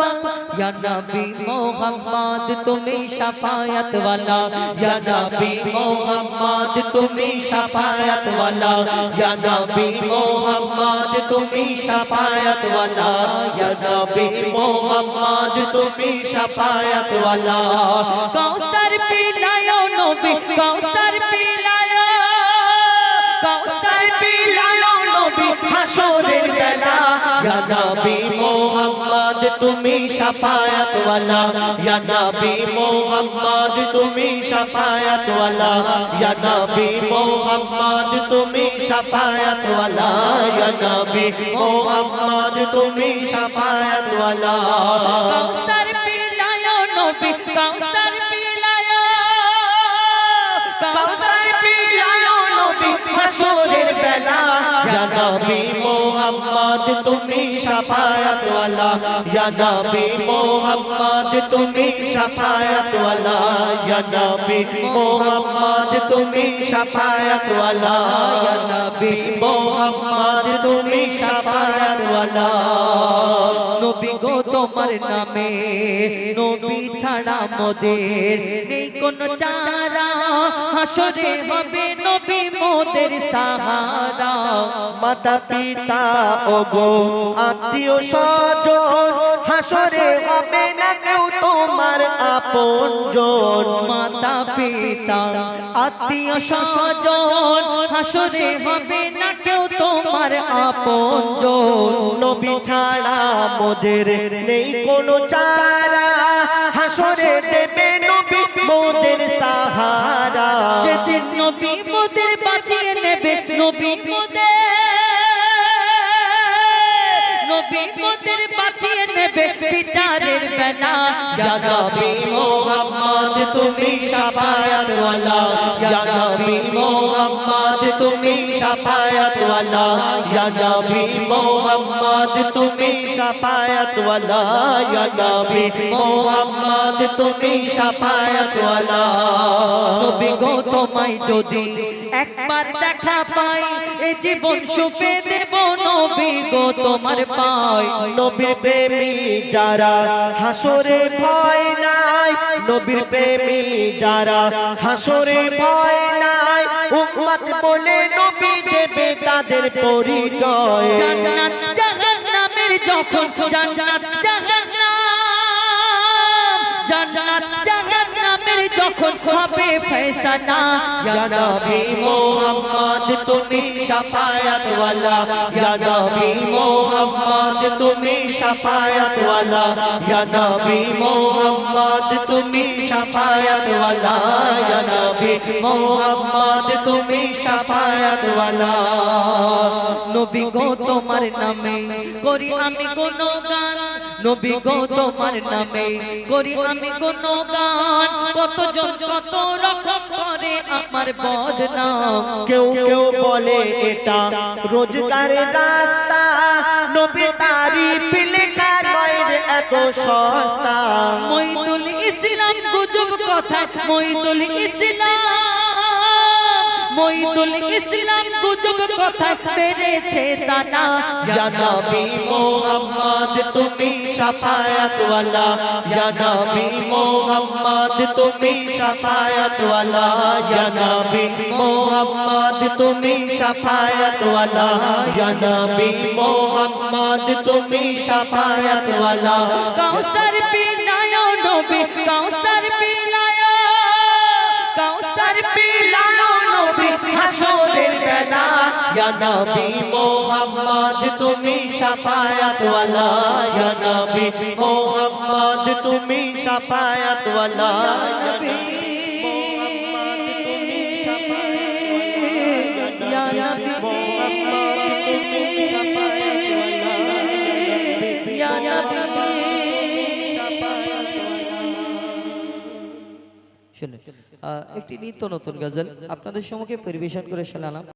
মুস্তাফা ইয়া নবী মোহাম্মদ, তুমি শাফায়াত ওয়ালা ইয়া নবী মোহাম্মদ, তুমি শাফায়াত ওয়ালা ইয়া নবী মোহাম্মদ, তুমি শাফায়াত ওয়ালা ইয়া নবী মোহাম্মদ, তুমি শাফায়াত ওয়ালা কাউসার পিলায় নবী কাউসার তুমি শাফায়াত ওয়ালা ইয়া নবী মুহাম্মদ তুমি শাফায়াত ওয়ালা ইয়া নবী মুহাম্মদ তুমি শাফায়াত ওয়ালা ইয়া নবী মুহাম্মদ তুমি ওয়ালা শাফায়াত ওয়ালা। ইয়া নবী মুহাম্মদ, তুমি শাফায়াত ওয়ালা। ইয়া নবী মুহাম্মদ, তুমি শাফায়াত ওয়ালা। ইয়া নবী মুহাম্মদ, তুমি শাফায়াত ওয়ালা। নবী গো তোমার নামে। নবী ছাড়া মোদের নেই কোন চারা হাসরে হবে নবী মোদের সাহারা। মাতা পিতা ও গো আত্মীয় স্বজন হাসরে হবে না কেউ তোমার আপন জন মাতা পিতা আত্মীয় স্বজন হাসরে হবে না তোমার আপন নবী ছাড়া মোদের নেই কোনো চারা। হাসরে দেবে নবী মোদের সাহারা। সেদিন নবী মোদের বাঁচিয়ে নেবে, নবী মোদের। নবী মোদের বাঁচিয়ে বিচারের বেলা। মোহাম্মদ, তুমি শাফায়াত ওয়ালা তুমি শাফায়াত ওয়ালা, ইয়া নবী মোহাম্মদ, তুমি শাফায়াত ওয়ালা, ইয়া নবী মোহাম্মদ, তুমি শাফায়াত ওয়ালা। নবী গো, তোমায় যদি একবার দেখা পাই এই জীবন সুপে দেব নবী গো, তোমার পাই। নবীর প্রেমী যারা হাসরে ভয় নাই, নবীর প্রেমী যারা হাসরে ভয় নাই উম্মত বলে নবী দেবে তাদের পরিচয়। জান্নাত জাহান্নামের যখন জান্নাত জাহান্নাম জান্নাত হবে ফয়সালা ইয়া নবী মোহাম্মদ তুমি শাফায়াত ওয়ালা ইয়া নবী মোহাম্মদ তুমি শাফায়াত ওয়ালা ইয়া নবী মোহাম্মদ তুমি শাফায়াত ওয়ালা ইয়া নবী মোহাম্মদ তুমি শাফায়াত ওয়ালা নবী গো তোমার নামে করি আমি কোন গান নবী গো তোমার নামে করি আমি কোন গান কতজন কত রকম করে আমার বদনাম। কেউ কেউ বলে এটা রোজগারের রাস্তা। নবী তারিফ লেখা নয় রে এত সস্তা। মইদুল ইসলাম গুজব কথা মইদুল ইসলাম। মইদুল ইসলাম গুজব কথা মেরেছে দানা ইয়া নবী মোহাম্মদ তুমি শাফায়াত ওয়ালা ইয়া নবী মোহাম্মদ তুমি শাফায়াত ওয়ালা ইয়া নবী মোহাম্মদ তুমি শাফায়াত ওয়ালা ইয়া নবী মোহাম্মদ তুমি শাফায়াত ওয়ালা কাউসার পিলায় নবী কাউসার পিলায় কাউসার পিলায় বেলা ইয়া মোহাম্মদ, তুমি ওয়ালা মোহাম্মদ, তুমি ওয়ালা একটি নিত্য নতুন গজল আপনাদের সম্মুখে পরিবেশন করে শোনালাম।